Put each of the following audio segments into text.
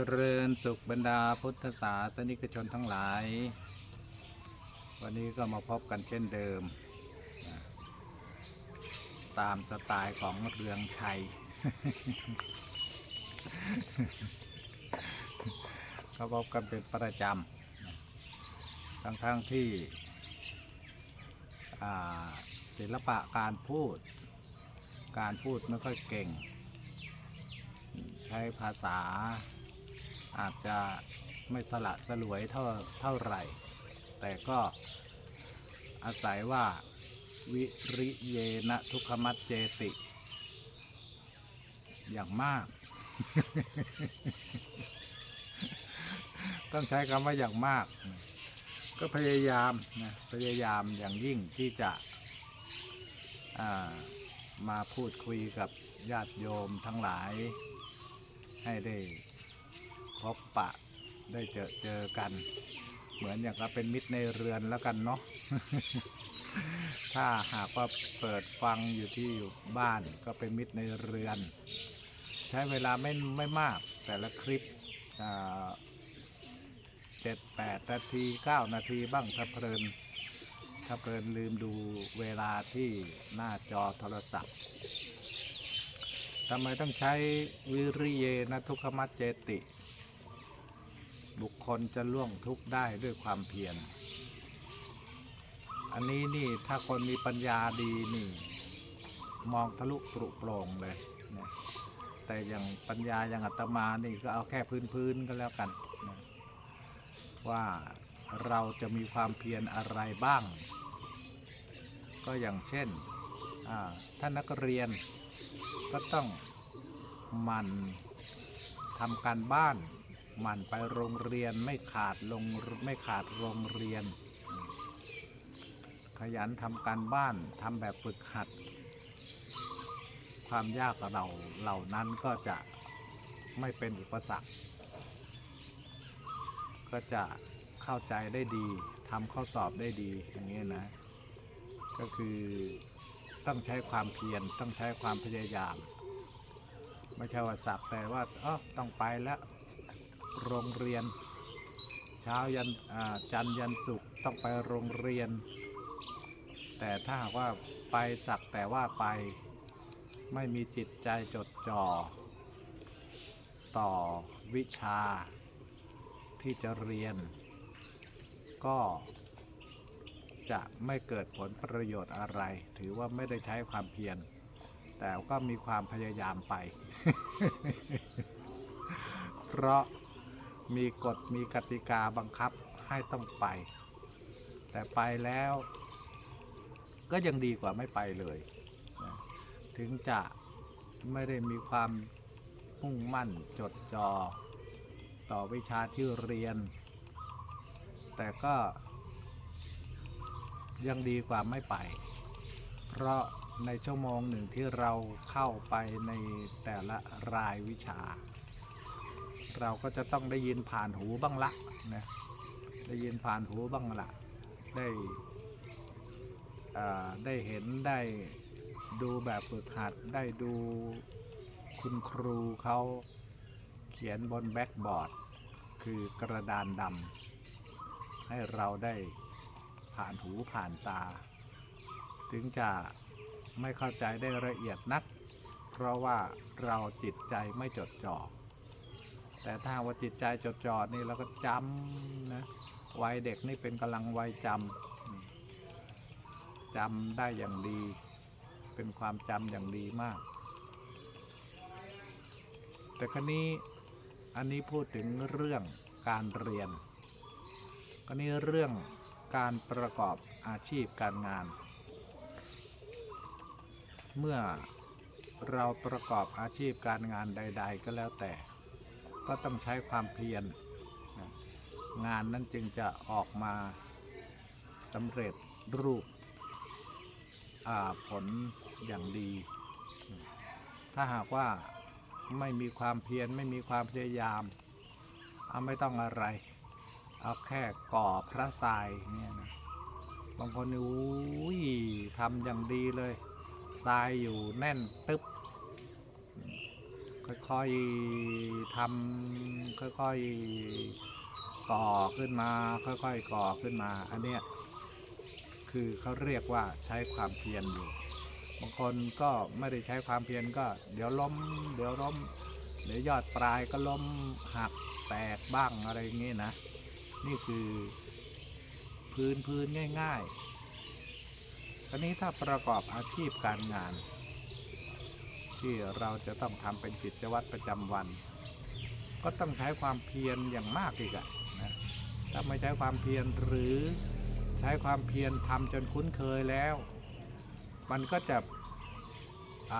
เจริญสุขบรรดาพุทธศาสนิกชนทั้งหลาย วันนี้ก็มาพบกันเช่นเดิม ตามสไตล์ของเรืองชัยก็พบกันเป็นประจำทั้งๆที่ศิลปะการพูด การพูดไม่ค่อยเก่ง ใช้ภาษา อาจจะไม่สละสลวยเท่าเท่าไหร่ แต่ก็อาศัยว่าวิริเยนะทุกขมัตเจติ อย่างมาก ต้องใช้คำว่าอย่างมาก ก็พยายามนะพยายามอย่างยิ่งที่จะามาพูดคุยกับญาติโยมทั้งหลายให้ได้ พบปะได้เจอเจอกัน เหมือนอย่างกับเป็นมิตรในเรือนแล้วกันเนาะถ้าหากว่าเปิดฟังอยู่ที่อยู่บ้านก็เป็นมิตรในเรือน ใช้เวลาไม่ไม่มากแต่ละคลิปเจ็ดแปดนาทีเก้านาทีบ้างถ้าเพลินถ้าเพลินลืมดูเวลาที่หน้าจอโทรศัพท์ทำไมต้องใช้วิริเยนะทุกขมัจเจติ บุคคลจะล่วงทุกข์ได้ด้วยความเพียร อันนี้นี่ถ้าคนมีปัญญาดีนี่ มองทะลุปรุโปร่งเลยนะแต่อย่างปัญญาอย่างอาตมานี่ก็เอาแค่พื้นๆก็แล้วกันนะว่าเราจะมีความเพียรอะไรบ้าง ก็อย่างเช่นอ่าท่านนักเรียนก็ต้องมันทำการบ้าน มั่นไปโรงเรียนไม่ขาดลงไม่ขาดโรงเรียน ขยันทำการบ้านทำแบบฝึกหัด ความยากกับเราเหล่านั้นก็จะไม่เป็นอุปสรรค ก็จะเข้าใจได้ดีทำข้อสอบได้ดีอย่างนี้นะ ก็คือต้องใช้ความเพียรต้องใช้ความพยายาม ไม่ใช่ว่าสักแต่ว่าอ๋อต้องไปแล้ว โรงเรียน เช้ายันจันยันศุกต้องไปโรงเรียน แต่ถ้าหากว่าไปสักแต่ว่าไปไม่มีจิตใจจดจ่อ ต่อวิชาที่จะเรียน ก็จะไม่เกิดผลประโยชน์อะไร ถือว่าไม่ได้ใช้ความเพียร แต่ก็มีความพยายามไป เพราะ มีกฎมีกติกาบังคับให้ต้องไป แต่ไปแล้ว ก็ยังดีกว่าไม่ไปเลยนะถึงจะไม่ได้มีความมุ่งมั่นจดจอ่อต่อวิชาที่เรียน แต่ก็ ยังดีกว่าไม่ไป เพราะในชั่วโมงหนึ่งที่เราเข้าไปในแต่ละรายวิชา เราก็จะต้องได้ยินผ่านหูบ้างละนะได้ยินผ่านหูบ้างละได้ได้เห็นได้ดูแบบฝึกหัดได้ดูคุณครูเขาเขียนบนแบ็กบอร์ด คือกระดานดำให้เราได้ผ่านหูผ่านตา ถึงจะไม่เข้าใจได้ละเอียดนัก เพราะว่าเราจิตใจไม่จดจ่อ แต่ถ้าว่าจิตใจจดจ่อนี่เราก็จำนะวัยเด็กนี่เป็นกำลังวัยจำจำได้อย่างดี เป็นความจำอย่างดีมาก แต่คราวนี้อันนี้พูดถึงเรื่องการเรียนคราวนี้เรื่องการประกอบอาชีพการงาน เมื่อเราประกอบอาชีพการงานใด ๆ ก็แล้วแต่ ก็ต้องใช้ความเพียร งานนั้นจึงจะออกมาสำเร็จรูปผลอย่างดี ถ้าหากว่าไม่มีความเพียรไม่มีความพยายาม เอาไม่ต้องอะไร เอาแค่ก่อพระทรายเนี่ยนะบางคนอุ้ยทำอย่างดีเลยทรายอยู่แน่นตึ๊บ ค่อยๆทำค่อยๆก่อขึ้นมา ค่อยๆก่อขึ้นมา อันเนี้ยคือเขาเรียกว่าใช้ความเพียรอยู่ บางคนก็ไม่ได้ใช้ความเพียรก็ เดี๋ยวล้ม เดี๋ยวล้ม เดี๋ยวยอดปลายก็ล้มหักแตกบ้างอะไรอย่างงี้นะ นี่คือพื้นพื้นง่ายๆอันนี้ถ้าประกอบอาชีพการงาน ที่เราจะต้องทำเป็นกิจวัตรประจำวัน ก็ต้องใช้ความเพียรอย่างมากอีกอะนะถ้าไม่ใช้ความเพียรหรือใช้ความเพียรทำจนคุ้นเคยแล้ว มันก็จะอ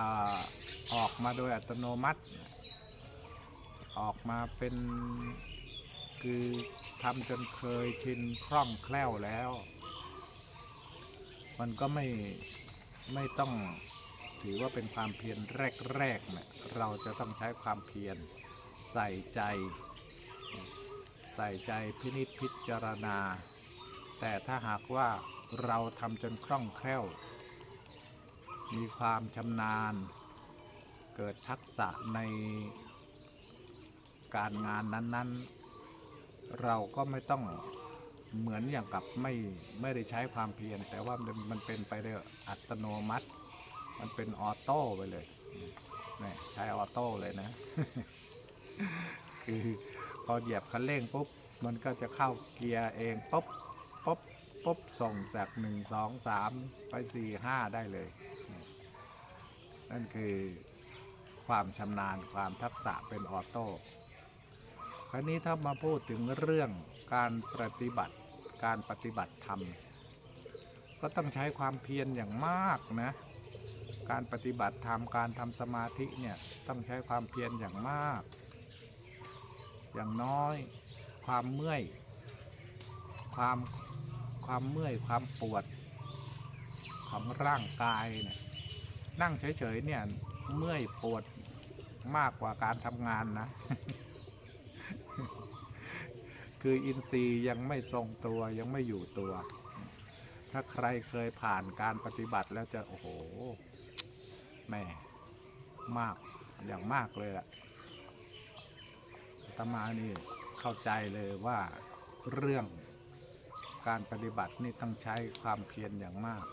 ออกมาโดยอัตโนมัติ ออกมาเป็นคือทำจนเคยชินคล่องแคล่วแล้ว มันก็ไม่ไม่ต้อง ถือว่าเป็นความเพียรแรกๆเนะเราจะต้องใช้ความเพียรใส่ใจ ใส่ใจพินิจพิจารณา แต่ถ้าหากว่าเราทำจนคล่องแคล่ว มีความชำนาญ เกิดทักษะในการงานนั้นๆ เราก็ไม่ต้องเหมือนอย่างกับไม่ไม่ได้ใช้ความเพียรแต่ว่ามันมันเป็นไปโดยอัตโนมัติ มันเป็นออโต้ไปเลยนี่ใช้ออโต้เลยนะ คือพอเหยียบคันเร่งปุ๊บ มันก็จะเข้าเกียร์เองปุ๊บปุ๊บปุ๊บส่งจากหนึ่งสองสามไปสี่ห้าได้เลย นั่นคือความชำนาญความทักษะเป็นออโต้คราวนี้ถ้ามาพูดถึงเรื่องการปฏิบัติการปฏิบัติธรรม ก็ต้องใช้ความเพียรอย่างมากนะ การปฏิบัติธรรมการทำสมาธิเนี่ยต้องใช้ความเพียรอย่างมาก อย่างน้อย ความเมื่อย ความความเมื่อยความปวดของร่างกายเนี่ยนั่งเฉยๆเนี่ยเมื่อยปวดมากกว่าการทำงานนะ คืออินทรีย์ยังไม่ทรงตัวยังไม่อยู่ตัว ถ้าใครเคยผ่านการปฏิบัติแล้วจะ โอ้โห แม่มากอย่างมากเลยล่ะตมานี่เข้าใจเลยว่าเรื่องการปฏิบัตินี่ต้องใช้ความเพียรอย่างมาก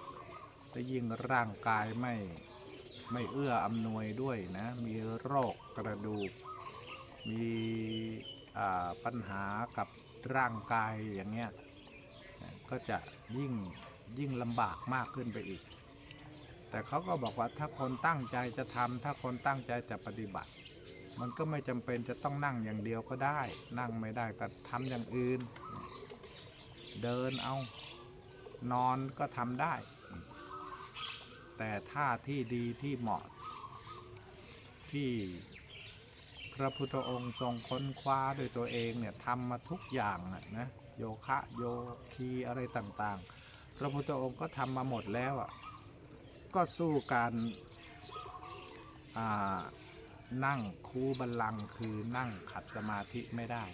แต่ยิ่งร่างกายไม่ไม่เอื้ออำนวยด้วยนะ มีโรคกระดูก มีปัญหากับร่างกายอย่างเงี้ย ก็จะยิ่งยิ่งลำบากมากขึ้นไปอีก แต่เขาก็บอกว่าถ้าคนตั้งใจจะทำถ้าคนตั้งใจจะปฏิบัติ มันก็ไม่จำเป็นจะต้องนั่งอย่างเดียวก็ได้ นั่งไม่ได้ก็ทำอย่างอื่น เดินเอา นอนก็ทำได้ แต่ท่าที่ดีที่เหมาะ ที่พระพุทธองค์ทรงค้นคว้าโดวยตัวเองเนี่ยทำมาทุกอย่างนะนะโยคะโยคีอะไรต่างๆ พระพุทธองค์ก็ทำมาหมดแล้วอะ ก็สู้การนั่งคูบัลลังคือนั่งขัดสมาธิไม่ได้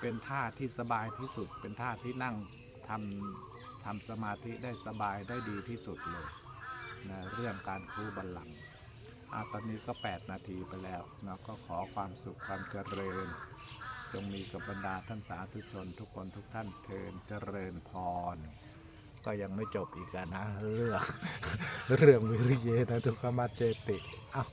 เป็นท่าที่สบายที่สุด เป็นท่าที่นั่งทำทำสมาธิได้สบายได้ดีที่สุดเลยนะเรื่องการคูบัลลังอาตอนนี้ก็ 8 นาทีไปแล้วนะก็ขอความสุขความเจริญ จงมีกับบรรดาท่านสาธุชนทุกคนทุกท่านเทินเจริญพร ก็ยังไม่จบอีกนะเรื่องเรื่องวิริเยนะทุกขมาเจติเอ้า